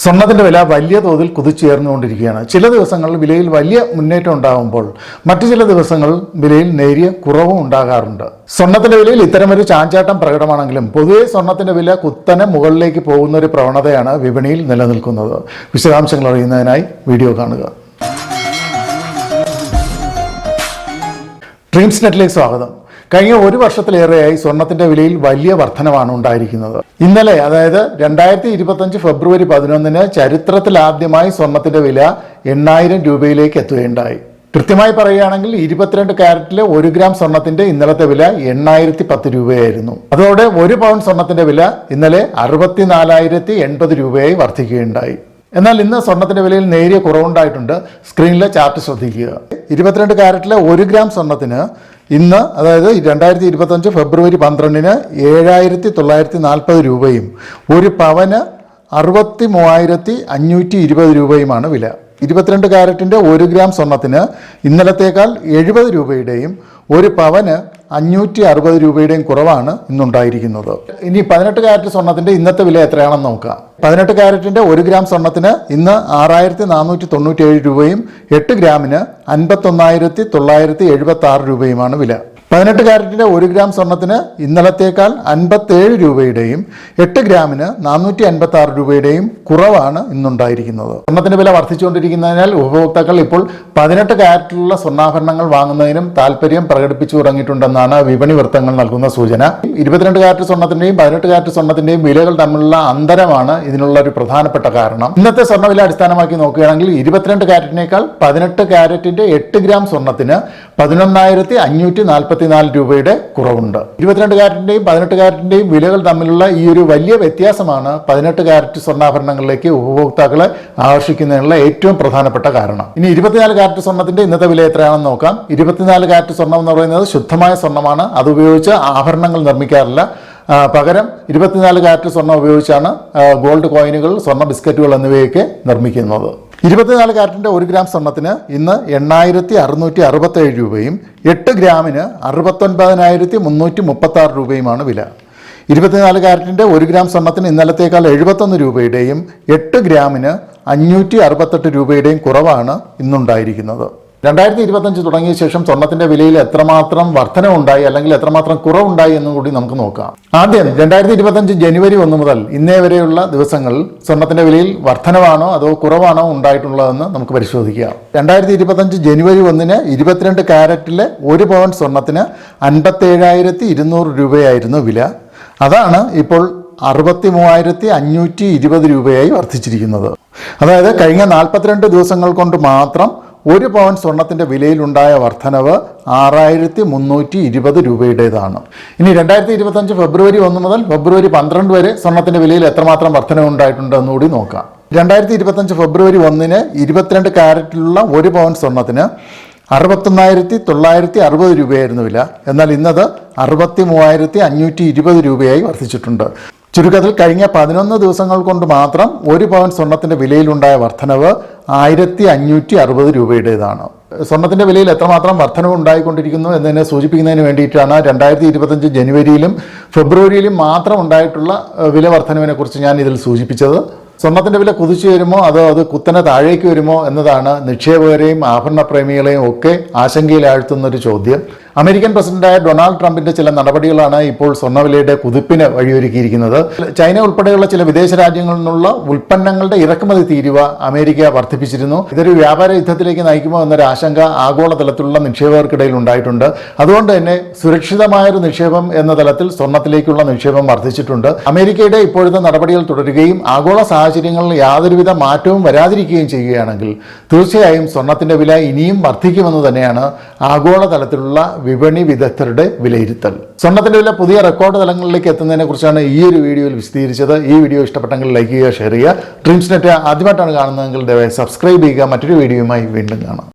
സ്വർണത്തിന്റെ വില വലിയ തോതിൽ കുതിച്ചുയർന്നുകൊണ്ടിരിക്കുകയാണ്. ചില ദിവസങ്ങളിൽ വിലയിൽ വലിയ മുന്നേറ്റം ഉണ്ടാകുമ്പോൾ മറ്റു ചില ദിവസങ്ങളിൽ വിലയിൽ നേരിയ കുറവും ഉണ്ടാകാറുണ്ട്. സ്വർണത്തിന്റെ വിലയിൽ ഇത്തരമൊരു ചാഞ്ചാട്ടം പ്രകടമാണെങ്കിലും പൊതുവെ സ്വർണത്തിന്റെ വില കുത്തനെ മുകളിലേക്ക് പോകുന്ന ഒരു പ്രവണതയാണ് വിപണിയിൽ നിലനിൽക്കുന്നത്. വിശദാംശങ്ങൾ അറിയുന്നതിനായി വീഡിയോ കാണുക. ഡ്രീംസ് നെറ്റിലേക്ക് സ്വാഗതം. കഴിഞ്ഞ ഒരു വർഷത്തിലേറെയായി സ്വർണത്തിന്റെ വിലയിൽ വലിയ വർധനവാണ് ഉണ്ടായിരിക്കുന്നത്. ഇന്നലെ അതായത് രണ്ടായിരത്തി ഇരുപത്തഞ്ച് ഫെബ്രുവരി പതിനൊന്നിന് ചരിത്രത്തിലാദ്യമായി സ്വർണത്തിന്റെ വില എണ്ണായിരം രൂപയിലേക്ക് എത്തുകയുണ്ടായി. കൃത്യമായി പറയുകയാണെങ്കിൽ ഇരുപത്തിരണ്ട് ക്യാരറ്റിലെ ഒരു ഗ്രാം സ്വർണത്തിന്റെ ഇന്നലത്തെ വില എണ്ണായിരത്തി പത്ത് രൂപയായിരുന്നു. അതോടെ ഒരു പൗണ്ട് സ്വർണത്തിന്റെ വില ഇന്നലെ അറുപത്തിനാലായിരത്തി എൺപത് രൂപയായി വർദ്ധിക്കുകയുണ്ടായി എന്നാൽ ഇന്ന് സ്വർണത്തിന്റെ വിലയിൽ നേരിയ കുറവുണ്ടായിട്ടുണ്ട്. സ്ക്രീനിലെ ചാർട്ട് ശ്രദ്ധിക്കുക. ഇരുപത്തിരണ്ട് കാരറ്റിലെ ഒരു ഗ്രാം സ്വർണത്തിന് ഇന്ന് അതായത് രണ്ടായിരത്തി ഇരുപത്തഞ്ച് ഫെബ്രുവരി പന്ത്രണ്ടിന് ഏഴായിരത്തി തൊള്ളായിരത്തി നാൽപ്പത് രൂപയും ഒരു പവന് അറുപത്തി മൂവായിരത്തി അഞ്ഞൂറ്റി ഇരുപത് രൂപയുമാണ് വില. ഇരുപത്തിരണ്ട് ക്യാരറ്റിന്റെ ഒരു ഗ്രാം സ്വർണത്തിന് ഇന്നലത്തേക്കാൾ എഴുപത് രൂപയുടെയും ഒരു പവന് അഞ്ഞൂറ്റി അറുപത് രൂപയുടെയും കുറവാണ് ഇന്നുണ്ടായിരിക്കുന്നത്. ഇനി പതിനെട്ട് കാരറ്റ് സ്വർണത്തിന്റെ ഇന്നത്തെ വില എത്രയാണെന്ന് നോക്കാം. പതിനെട്ട് കാരറ്റിന്റെ ഒരു ഗ്രാം സ്വർണത്തിന് ഇന്ന് ആറായിരത്തി നാനൂറ്റി തൊണ്ണൂറ്റി ഏഴ് രൂപയും എട്ട് ഗ്രാമിന് അൻപത്തൊന്നായിരത്തി തൊള്ളായിരത്തി എഴുപത്തി ആറ് രൂപയുമാണ് വില. പതിനെട്ട് ക്യാരറ്റിന്റെ ഒരു ഗ്രാം സ്വർണത്തിന് ഇന്നലത്തേക്കാൾ അൻപത്തേഴ് രൂപയുടെയും എട്ട് ഗ്രാമിന് നാനൂറ്റി അൻപത്തി ആറ് രൂപയുടെയും കുറവാണ് ഇന്നുണ്ടായിരിക്കുന്നത്. സ്വർണത്തിന്റെ വില വർദ്ധിച്ചുകൊണ്ടിരിക്കുന്നതിനാൽ ഉപഭോക്താക്കൾ ഇപ്പോൾ പതിനെട്ട് ക്യാരറ്റിലുള്ള സ്വർണാഭരണങ്ങൾ വാങ്ങുന്നതിനും താല്പര്യം പ്രകടിപ്പിച്ചു തുടങ്ങിയിട്ടുണ്ടെന്നാണ് വിപണി വൃത്തങ്ങൾ നൽകുന്ന സൂചന. ഇരുപത്തിരണ്ട് ക്യാരറ്റ് സ്വർണത്തിന്റെയും പതിനെട്ട് ക്യാരറ്റ് സ്വർണത്തിന്റെയും വിലകൾ തമ്മിലുള്ള അന്തരമാണ് ഇതിനുള്ള ഒരു പ്രധാനപ്പെട്ട കാരണം. ഇന്നത്തെ സ്വർണവില അടിസ്ഥാനമാക്കി നോക്കുകയാണെങ്കിൽ ഇരുപത്തിരണ്ട് ക്യാരറ്റിനേക്കാൾ പതിനെട്ട് ക്യാരറ്റിന്റെ എട്ട് ഗ്രാം സ്വർണത്തിന് പതിനൊന്നായിരത്തി അഞ്ഞൂറ്റി നാൽപ്പത്തിനാല് രൂപയുടെ കുറവുണ്ട്. ഇരുപത്തിരണ്ട് കാരറ്റിന്റെയും പതിനെട്ട് കാരറ്റിന്റെയും വിലകൾ തമ്മിലുള്ള ഈ ഒരു വലിയ വ്യത്യാസമാണ് പതിനെട്ട് കാരറ്റ് സ്വർണാഭരണങ്ങളിലേക്ക് ഉപഭോക്താക്കളെ ആകർഷിക്കുന്നതിനുള്ള ഏറ്റവും പ്രധാനപ്പെട്ട കാരണം. ഇനി ഇരുപത്തിനാല് കാരറ്റ് സ്വർണത്തിന്റെ ഇന്നത്തെ വില എത്രയാണെന്ന് നോക്കാം. ഇരുപത്തിനാല് കാരറ്റ് സ്വർണം എന്ന് പറയുന്നത് ശുദ്ധമായ സ്വർണമാണ് അത് ഉപയോഗിച്ച് ആഭരണങ്ങൾ നിർമ്മിക്കാറില്ല. പകരം ഇരുപത്തിനാല് കാരറ്റ് സ്വർണം ഉപയോഗിച്ചാണ് ഗോൾഡ് കോയിനുകൾ സ്വർണ ബിസ്ക്കറ്റുകൾ എന്നിവയൊക്കെ നിർമ്മിക്കുന്നത്. ഇരുപത്തിനാല് കാരറ്റിന്റെ ഒരു ഗ്രാം സ്വർണത്തിന് ഇന്ന് എണ്ണായിരത്തി അറുന്നൂറ്റി അറുപത്തേഴ് രൂപയും എട്ട് ഗ്രാമിന് അറുപത്തൊൻപതിനായിരത്തി മുന്നൂറ്റി മുപ്പത്താറ് രൂപയുമാണ് വില. ഇരുപത്തിനാല് കാരറ്റിന്റെ ഒരു ഗ്രാം സ്വർണത്തിന് ഇന്നലത്തേക്കാൾ എഴുപത്തൊന്ന് രൂപയുടെയും എട്ട് ഗ്രാമിന് അഞ്ഞൂറ്റി അറുപത്തെട്ട് രൂപയുടെയും കുറവാണ് ഇന്നുണ്ടായിരിക്കുന്നത്. രണ്ടായിരത്തി ഇരുപത്തഞ്ച് തുടങ്ങിയ ശേഷം സ്വർണത്തിന്റെ വിലയിൽ എത്രമാത്രം വർധനവുണ്ടായി അല്ലെങ്കിൽ എത്രമാത്രം കുറവുണ്ടായി എന്നും കൂടി നമുക്ക് നോക്കാം. ആദ്യം രണ്ടായിരത്തി ഇരുപത്തഞ്ച് ജനുവരി ഒന്ന് മുതൽ ഇന്നേ വരെയുള്ള ദിവസങ്ങളിൽ സ്വർണത്തിന്റെ വിലയിൽ വർധനവാണോ അതോ കുറവാണോ ഉണ്ടായിട്ടുള്ളതെന്ന് നമുക്ക് പരിശോധിക്കാം. രണ്ടായിരത്തി ഇരുപത്തഞ്ച് ജനുവരി ഒന്നിന് ഇരുപത്തിരണ്ട് കാരറ്റിലെ ഒരു പവൻ സ്വർണത്തിന് അൻപത്തേഴായിരത്തി ഇരുന്നൂറ് രൂപയായിരുന്നു വില. അതാണ് ഇപ്പോൾ അറുപത്തി മൂവായിരത്തി അഞ്ഞൂറ്റി ഇരുപത് രൂപയായി വർദ്ധിച്ചിരിക്കുന്നത്. അതായത് കഴിഞ്ഞ നാൽപ്പത്തിരണ്ട് ദിവസങ്ങൾ കൊണ്ട് മാത്രം ഒരു പവൻ സ്വർണത്തിന്റെ വിലയിലുണ്ടായ വർധനവ് ആറായിരത്തി മുന്നൂറ്റി ഇരുപത് രൂപയുടേതാണ്. ഇനി രണ്ടായിരത്തി ഇരുപത്തഞ്ച് ഫെബ്രുവരി ഒന്ന് മുതൽ ഫെബ്രുവരി പന്ത്രണ്ട് വരെ സ്വർണത്തിന്റെ വിലയിൽ എത്രമാത്രം വർധനവ് ഉണ്ടായിട്ടുണ്ട് എന്നുകൂടി നോക്കാം. രണ്ടായിരത്തി ഇരുപത്തഞ്ച് ഫെബ്രുവരി ഒന്നിന് ഇരുപത്തിരണ്ട് ക്യാരറ്റിലുള്ള ഒരു പവൻ സ്വർണത്തിന് അറുപത്തൊന്നായിരത്തി തൊള്ളായിരത്തി അറുപത് രൂപയായിരുന്നു വില. എന്നാൽ ഇന്നത് അറുപത്തി മൂവായിരത്തി അഞ്ഞൂറ്റി ഇരുപത് രൂപയായി വർദ്ധിച്ചിട്ടുണ്ട്. ചുരുക്കത്തിൽ കഴിഞ്ഞ പതിനൊന്ന് ദിവസങ്ങൾ കൊണ്ട് മാത്രം ഒരു പവൻ സ്വർണത്തിന്റെ വിലയിലുണ്ടായ വർധനവ് ആയിരത്തി അഞ്ഞൂറ്റി അറുപത് രൂപയുടേതാണ്. സ്വർണത്തിന്റെ വിലയിൽ എത്രമാത്രം വർധനവ് ഉണ്ടായിക്കൊണ്ടിരിക്കുന്നു എന്നതിനെ സൂചിപ്പിക്കുന്നതിന് വേണ്ടിയിട്ടാണ് രണ്ടായിരത്തി ഇരുപത്തഞ്ച് ജനുവരിയിലും ഫെബ്രുവരിയിലും മാത്രം ഉണ്ടായിട്ടുള്ള വില വർധനവിനെ കുറിച്ച് ഞാൻ ഇതിൽ സൂചിപ്പിച്ചത്. സ്വർണത്തിന്റെ വില കുതിച്ചു വരുമോ അതോ അത് കുത്തനെ താഴേക്ക് വരുമോ എന്നതാണ് നിക്ഷേപകരെയും ആഭരണ പ്രേമികളെയും ഒക്കെ ആശങ്കയിലാഴ്ത്തുന്ന ഒരു ചോദ്യം. അമേരിക്കൻ പ്രസിഡന്റായ ഡൊണാൾഡ് ട്രംപിന്റെ ചില നടപടികളാണ് ഇപ്പോൾ സ്വർണവിലയുടെ കുതിപ്പിന് വഴിയൊരുക്കിയിരിക്കുന്നത്. ചൈന ഉൾപ്പെടെയുള്ള ചില വിദേശ രാജ്യങ്ങളിൽ നിന്നുള്ള ഉൽപ്പന്നങ്ങളുടെ ഇറക്കുമതി തീരുവ അമേരിക്ക വർദ്ധിപ്പിച്ചിരുന്നു. ഇതൊരു വ്യാപാര യുദ്ധത്തിലേക്ക് നയിക്കുമോ എന്നൊരു ആശങ്ക ആഗോളതലത്തിലുള്ള നിക്ഷേപകർക്കിടയിൽ ഉണ്ടായിട്ടുണ്ട്. അതുകൊണ്ട് തന്നെ സുരക്ഷിതമായൊരു നിക്ഷേപം എന്ന തലത്തിൽ സ്വർണത്തിലേക്കുള്ള നിക്ഷേപം വർദ്ധിച്ചിട്ടുണ്ട്. അമേരിക്കയുടെ ഇപ്പോഴത്തെ നടപടികൾ തുടരുകയും ആഗോള സാഹചര്യങ്ങളിൽ യാതൊരുവിധ മാറ്റവും വരാതിരിക്കുകയും ചെയ്യുകയാണെങ്കിൽ തീർച്ചയായും സ്വർണത്തിന്റെ വില ഇനിയും വർദ്ധിക്കുമെന്ന് തന്നെയാണ് ആഗോളതലത്തിലുള്ള വിപണി വിദഗ്ധരുടെ വിലയിരുത്തൽ. സ്വർണത്തിന്റെ വില പുതിയ റെക്കോർഡ് തലങ്ങളിലേക്ക് എത്തുന്നതിനെ കുറിച്ചാണ് ഈ ഒരു വീഡിയോയിൽ വിശദീകരിച്ചത്. ഈ വീഡിയോ ഇഷ്ടപ്പെട്ടെങ്കിൽ ലൈക്ക് ചെയ്യുക ഷെയർ ചെയ്യുക. ഡ്രീംസ് നെറ്റ് ആദ്യമായിട്ടാണ് കാണുന്നതെങ്കിൽ ദയവായി സബ്സ്ക്രൈബ് ചെയ്യുക. മറ്റൊരു വീഡിയോയുമായി വീണ്ടും കാണാം.